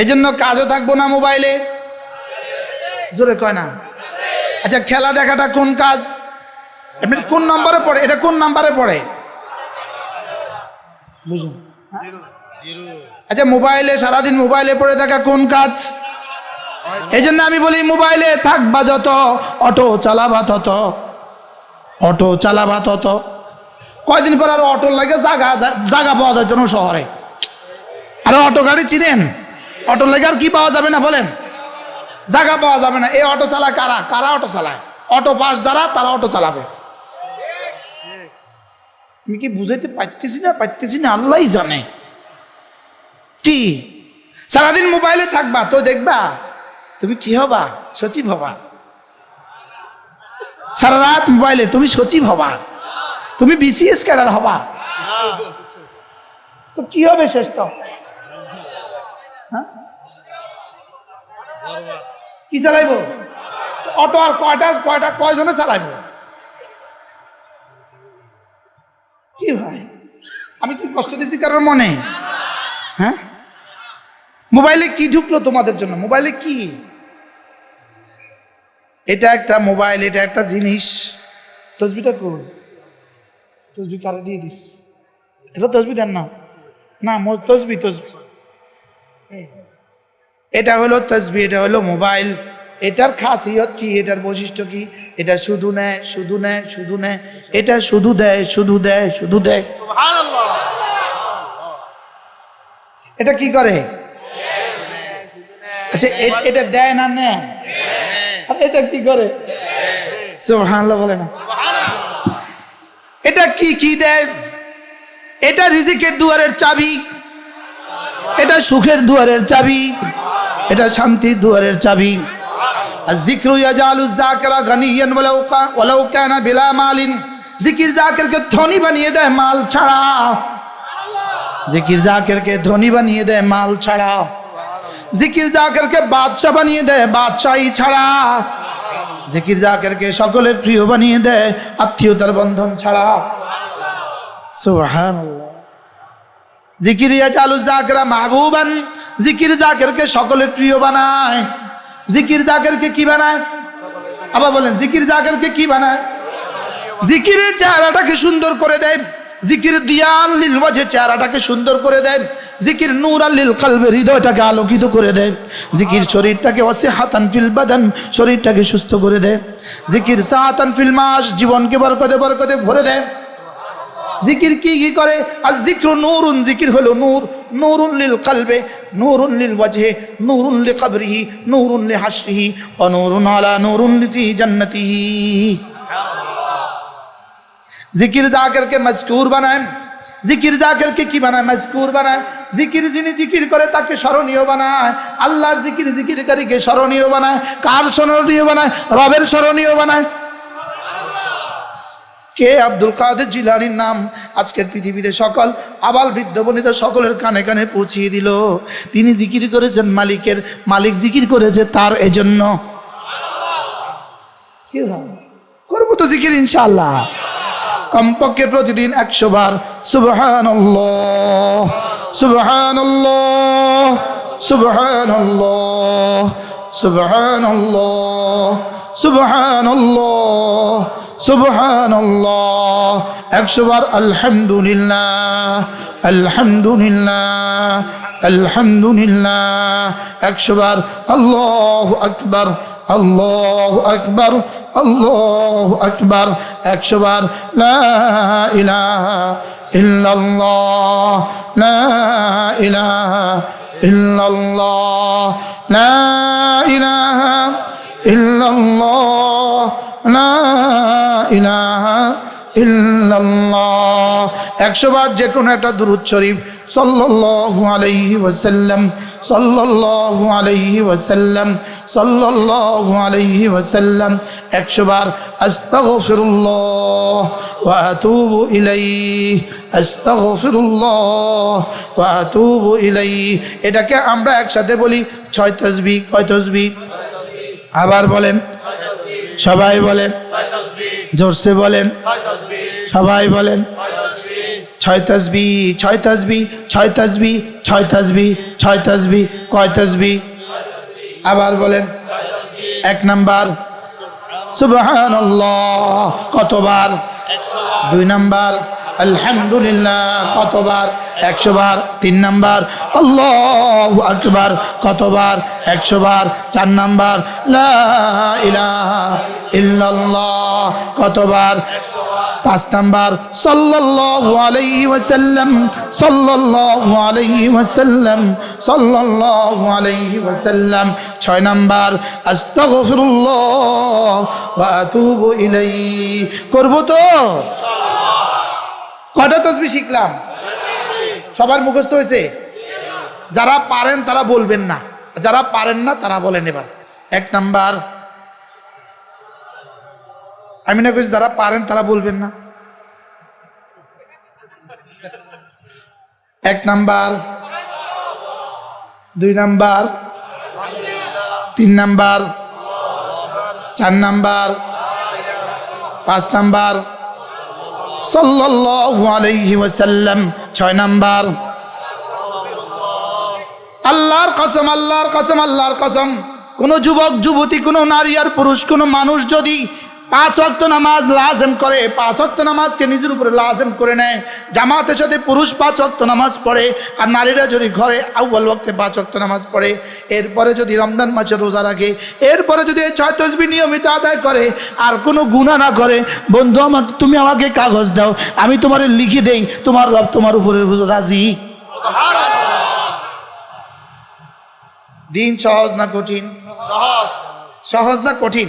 এই জন্য কাজে থাকব না মোবাইলে? জোরে কয় না। আচ্ছা খেলা দেখাটা কোন কাজ? কোন নম্বরে পড়ে? এটা কোন নাম্বারে পড়ে? বুঝুন। আচ্ছা মোবাইলে, সারাদিন মোবাইলে পড়ে থাকা কোন কাজ? এই জন্য আমি বলি, মোবাইলে থাকবা যত, অটো চালাবা তত। অটো চালাবা তত। কয়দিন পর আর অটো লাগে? জায়গা জায়গা পাওয়া যায় জন্য শহরে। আর অটো গাড়ি চিনেন? অটো লেগে আর কি পাওয়া যাবে না বলেন? জায়গা পাওয়া যাবে না। এই অটো চালায় কারা? কারা অটো চালায়? অটো পাস যারা, তারা অটো চালাবে। আমি কি বুঝাইতে পারতেছি না? পারতেছি না আল্লাহ জানে। কি? সারাদিন মোবাইলে থাকবা, তো দেখবা। তুমি কি হবা? সচিব হবা। সারা রাত মোবাইলে, তুমি সচিব হবা। তুমি বিসিএস ক্যাডার হবা। তো কি হবে শেষ তো? কি চালাইবো? অটো আর কয়টা কয়টা কয়জনে চালাইবো? কি ভাই? আমি কি কষ্ট দিছি কারোর মনে? হ্যাঁ? মোবাইলে কি ঢুকলো তোমাদের জন্য? মোবাইলে কি? এটা একটা মোবাইল এটা একটা জিনিস। তসবিটা করুন তসবি কারে দিয়ে দিস? এটা তসবি দেন না। না মো- তসবি তসবি। এটা হলো তসবি এটা হলো মোবাইল। এটার খাসিয়ত কি? এটার বৈশিষ্ট্য কি? এটা শুধু নেয় শুধু নেয় শুধু নেয়। এটা শুধু দেয় শুধু দেয় শুধু দেয়। এটা কি করে? আচ্ছা এটা দেয় না নেয়? আর এটা কি করে? সুবহানাল্লাহ বলে না। এটা কি কি দেয়? এটা রিজিকের দুয়ারের চাবি। এটা সুখের দুয়ারের চাবি। এটা শান্তি দুয়ারের চাবি। জিক্রু ইয়াজালু যাকিরা গানিয়ান ওয়ালাউ ওয়ালাউ কানা বিলা মালিন। জিকির জাকেরকে ধনী বানিয়ে দেয় মাল ছাড়া। জিকির জাকেরকে ধনী বানিয়ে দেয় মাল ছাড়া। জিকির জাকেরকে বাদশাহ বানিয়ে দেয় বাদশাহী ছাড়া। জিকির জাকেরকে সকলের প্রিয় বানিয়ে দেয় আত্মীয়তার বন্ধন ছাড়া। সুবহানাল্লাহ। জিকিরিয়া চালু জাকরা মাহবুবান জিকির জাকেরকে সকলের প্রিয় বানায়। জিকির জাকেরকে কি বানায়? আবার বলেন, জিকির জাকেরকে কি বানায়? জিকিরের চেহারাটাকে সুন্দর করে দেয়। জিকির দিয়ান লিল ওয়াজে চেহারাটাকে সুন্দর করে দেয়। জিকির নূর আল্লিল কালবে হৃদয়টাকে আলোকিত করে দেয়। জিকির শরীরটাকে অসে হাতান ফিল বাদান, শরীরটাকে সুস্থ করে দেয়। জিকির সাহাতান ফিল মাস, জীবনকে বরকতে বরকতে ভরে দেয়। জিকির কি কি করে? আর জিক্র নূরুন, জিকির হলো নূর। নূরুন লিল কলবে, নূরুন লিল ওয়াজহে, নূরুন লি কবরিহি, নূরুন লি হাসরিহি, ও নূরুন আলা নূরুন লি ফি জান্নাতিহি। জিকির জাকিরকে মজকুর বানায়। জিকির জাকিরকে কি বানায়? মজকুর বানায়। জিকির যিনি জিকির করে তাকে স্মরণীয় বানায়। আল্লাহর জিকির জিকিরকারীকে স্মরণীয় বানায়। কার স্মরণীয় বানায়? রবের স্মরণীয় বানায়। কে? আব্দুল কাদের জিলানির নাম। আজকের পৃথিবীতে সকল আবাল বৃদ্ধ বনিতা সকলের কানে কানে পৌঁছিয়ে দিল। তিনি জিকির করেছেন মালিকের, মালিক জিকির করেছে তার এজন্য। কি করব তো জিকির ইনশাআল্লাহ। কমপক্ষে প্রতিদিন একশো বার। সুবহান সুবহান সুবহান সুবহান সুবহান সুবহান একশো বার আলহামদুলিল্লাহ আলহামদুলিল্লাহ আলহামদুলিল্লাহ। একশো বার আল্লাহ আকবর আল্লাহ আকবর আল্লাহ আকবর। একশো বার লা ইলাহা ইল্লাল্লাহ, লা ইলাহা ইল্লাল্লাহ, লা ইলাহা ইল্লাল্লাহ, লা ইলাহা একশো বার যে কোনো একটা দুরুদ শরীফ সাল্লাল্লাহু আলাইহি ওয়াসাল্লাম, সাল্লাল্লাহু আলাইহি ওয়াসাল্লাম, সাল্লাল্লাহু আলাইহি ওয়াসাল্লাম। একশো বার আস্তাগফিরুল্লাহ ওয়া আতুবু ইলাইহি, আস্তাগফিরুল্লাহ ওয়া আতুবু এটাকে আমরা একসাথে বলি ছয় তসবি, কয় তসবি? আবার বলেন, সবাই বলেন জোরসে বলেন। সবাই বলেন। ছয় তসবি। ছয় তসবি ছয় তসবি ছয় তসবি ছয় তসবি কয় তসবি? আবার বলেন। এক নাম্বার। সুবহান কতবার? দুই নাম্বার। আলহামদুলিল্লাহ কতবার? একশো বার তিন নাম্বার, আল্লাহ আকবার, কতবার? একশো বার চার নাম্বার ইল্লাল্লাহ, কতবার? পাঁচ নাম্বার, সাল্লাল্লাহু আলাইহি ওয়াসাল্লাম, সাল্লাল্লাহু আলাইহি ওয়াসাল্লাম, সাল্লাল্লাহু আলাইহি ওয়াসাল্লাম। ছয় নাম্বার, আস্তাগফিরুল্লাহ ওয়া আতুবু ইলাইহি। করব তো? কটা তসবি শিখলাম? সবার মুখস্থ হয়েছে? যারা পারেন তারা বলবেন না। যারা পারেন না, তারা বলেন এবার। এক নাম্বার। আমি না কইছি যারা পারেন তারা বলবেন না। এক নাম্বার। দুই নাম্বার। তিন নাম্বার। চার নাম্বার। পাঁচ নাম্বার। সাল্লাল্লাহু আলাইহি ওয়াসাল্লাম। ছয় নাম্বার। আল্লাহর কসম আল্লাহর কসম আল্লাহর কসম। কোন যুবক, যুবতী, কোন নারী আর পুরুষ, কোন মানুষ যদি পাঁচ অক্ত নামাজ লাজেম করে পাঁচ অক্ত নামাজকে নিজের উপরে লাজেম করে নেয়। জামাতের সাথে পুরুষ পাঁচ অক্ত নামাজ পড়ে আর নারীরা যদি ঘরে আউ্বাল ওয়াক্তে পাঁচ অক্ত নামাজ পড়ে এরপরে যদি রমজান মাসে রোজা রাখে এরপরে যদি এই ছয় তসবি নিয়মিত আদায় করে আর কোনো গুণা না করে বন্ধু আমার তুমি আমাকে কাগজ দাও আমি তোমার লিখে দেই তোমার রব তোমার উপরে রাজি দিন সহজ না কঠিন? সহজ। সহজ না কঠিন?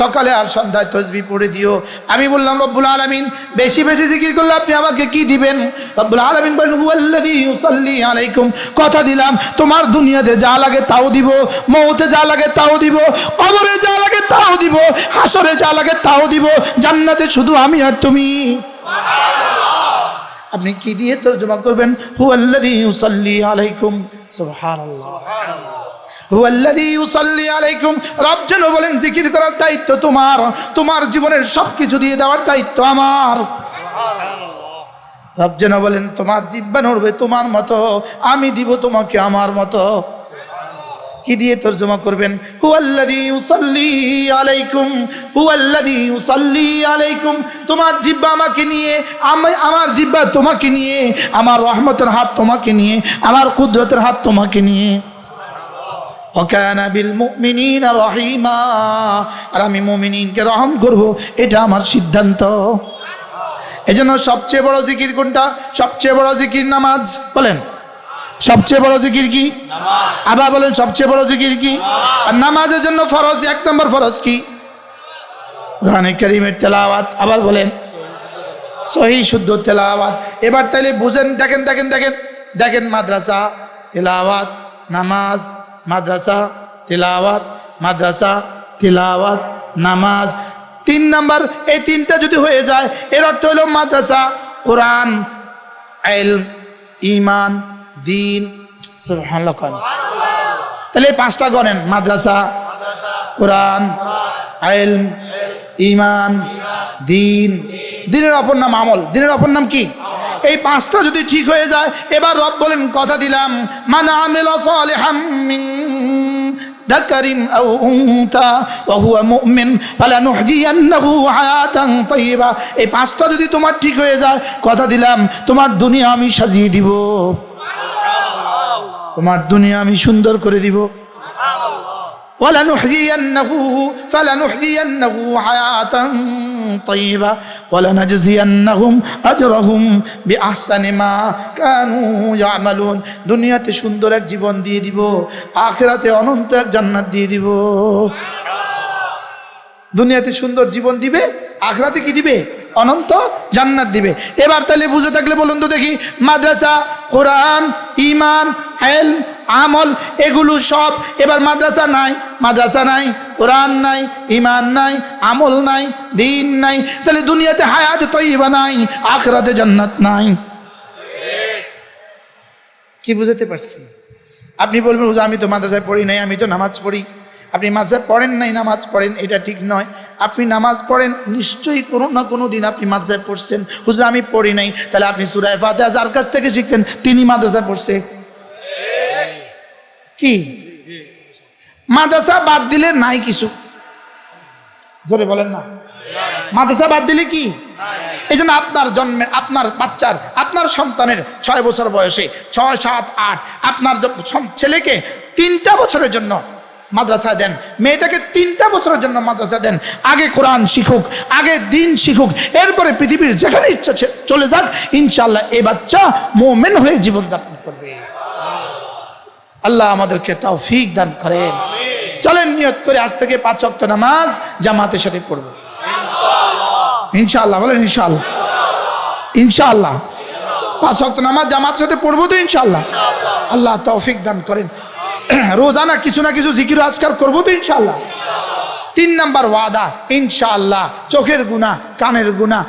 সকালে আর সন্ধ্যায় তসবি পড়ে দিও। আমি বললাম, রব্বুল আলামিন, বেশি বেশি জিকির করলে আপনি আমাকে কি দিবেন? রব্বুল আলামিন আলাইকুম। কথা দিলাম, তোমার দুনিয়াতে যা লাগে তাও দিব, মৌতে যা লাগে তাও দিব, কবরে যা লাগে তাও দিব, হাসরে যা লাগে তাও দিব, জান্নাতে শুধু আমি আর তুমি। আপনি কি দিয়ে তর্জমা করবেন? হুয়াল্লাযী ইউসাল্লি আলাইকুম। সুবহানাল্লাহ। আলাইকুম রব যেন বলেন জিকির করার দায়িত্ব তোমার। তোমার জীবনের সব কিছু দিয়ে দেওয়ার দায়িত্ব আমার। রব যেন বলেন তোমার জিব্বা নড়বে তোমার মতো। আমি দিব তোমাকে আমার মতো। কি দিয়ে তর্জমা করবেন? হুয়াল্লাযী ইউসাল্লি আলাইকুম। হুয়াল্লাযী ইউসাল্লি আলাইকুম। তোমার জিব্বা আমাকে নিয়ে আমি আমার জিব্বা তোমাকে নিয়ে আমার রহমতের হাত তোমাকে নিয়ে আমার কুদরতের হাত তোমাকে নিয়ে। ওকানা বিল মুমিনিনা রহিমা। আর আমি মুমিনিনকে রহম করব এটা আমার সিদ্ধান্ত। এজন্য সবচেয়ে বড় জিকির কোনটা? সবচেয়ে বড় জিকির নামাজ। বলেন সবচেয়ে বড় জিকির কি? আবার বলেন সবচেয়ে বড় জিকির কি? আর নামাজের জন্য ফরজ এক নম্বর ফরজ কি? কোরআনে করিমের তেলাওয়াত। আবার বলেন সহি শুদ্ধ তেলাওয়াত। এবার তাইলে বুঝেন দেখেন দেখেন দেখেন। দেখেন মাদ্রাসা তেলাওয়াত নামাজ। মাদ্রাসা, তেলাওয়াত মাদ্রাসা, তেলাওয়াত, নামাজ। তিন নাম্বার, এই তিনটা যদি হয়ে যায়, এর অর্থ হলো মাদ্রাসা, কোরআন এলম ইমান দিন। তাহলে পাঁচটা গণেন, মাদ্রাসা, কোরআন আইল ইমান দিন। দিনের অপর নাম আমল। দিনের অপর নাম কি? এই পাঁচটা যদি ঠিক হয়ে যায় এবার রব বলেন কথা দিলাম মানে আমিল সালিহাম মিন ذكر أو أنثى وهو مؤمن فلنحيينه حياة طيبة এই পাঁচটা যদি তোমার ঠিক হয়ে যায় কথা দিলাম তোমার দুনিয়া আমি সাজিয়ে দিব তোমার দুনিয়া আমি সুন্দর করে দিব ولنحيينه فلنحيينه حياة طيبة ولنجزينهم أجرهم بأحسن ما كانوا يعملون দুনিয়াতে সুন্দর এক জীবন দিয়ে দিব আখেরাতে অনন্ত এক জান্নাত দিয়ে দিব দুনিয়াতে সুন্দর জীবন দিবে আখরাতে কি দিবে অনন্ত জান্নাত দিবে এবার তাহলে বুঝে থাকলে বলুন তো দেখি মাদ্রাসা কোরআন ইমান এল আমল এগুলো সব এবার মাদ্রাসা নাই মাদ্রাসা নাই, কোরআন নাই ইমান নাই, আমল নাই, দিন নাই, তাহলে দুনিয়াতে হায়াত তৈবা নাই, আখরাতে জান্নাত নাই। কি বুঝাতে পারছি? আপনি বলবেন আমি তো মাদ্রাসায় পড়ি নাই, আমি তো নামাজ পড়ি। আপনি মাদ্রাসায় পড়েন নাই, নামাজ পড়েন, এটা ঠিক নয়। আপনি নামাজ পড়েন, নিশ্চয়ই কোনো না কোনো দিন আপনি মাদ্রাসায় পড়ছেন। হুজুর, আমি পড়ি নাই। তাহলে আপনি সুরায় ফাতেহা যার কাছ থেকে শিখছেন, তিনি মাদ্রাসায় পড়ছে। কি? মাদ্রাসা বাদ দিলে নাই কিছু। জোরে বলেন না। মাদ্রাসা বাদ দিলে কি? এই জন্য আপনার জন্মের, আপনার বাচ্চার, আপনার সন্তানের ছয় বছর বয়সে, ছয়, সাত, আট, আপনার ছেলেকে তিনটা বছরের জন্য মাদ্রাসা দেন, মেয়েটাকে তিনটা বছরের জন্য মাদ্রাসা দেন। আগে কোরআন শিখুক, আগে দিন শিখুক, এরপরে পৃথিবীর যেখানে ইচ্ছা চলে যাক ইনশাল্লাহ এই বাচ্চা মোমেন হয়ে জীবনযাপন করবে। আল্লাহ আমাদেরকে তৌফিক দান করেন। চলেন নিয়ত করে আজ থেকে পাঁচ ওয়াক্ত নামাজ জামাতের সাথে পড়ব। ইনশাআল্লাহ। বলেন ইনশাআল্লাহ। ইনশাআল্লাহ। পাঁচ ওয়াক্ত নামাজ জামাতের সাথে পড়ব তো ইনশাআল্লাহ। আল্লাহ তৌফিক দান করেন। রোজানা কিছু না কিছু জিকির আজকার করব তো ইনশাআল্লাহ। তিন নাম্বার ওয়াদা ইনশাআল্লাহ। চোখের গুণা কানের গুণা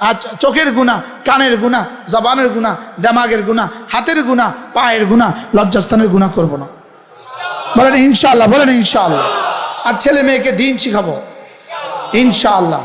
আচ্ছা চোখের গুণা, কানের গুণা, জবানের গুণা, দেমাগের গুণা, হাতের গুণা, পায়ের গুণা, লজ্জাস্থানের গুণা করব না। বলেন ইনশাল্লাহ বলেন ইনশাআল্লাহ। আর ছেলে মেয়েকে দিন শিখাবো। ইনশাআল্লাহ।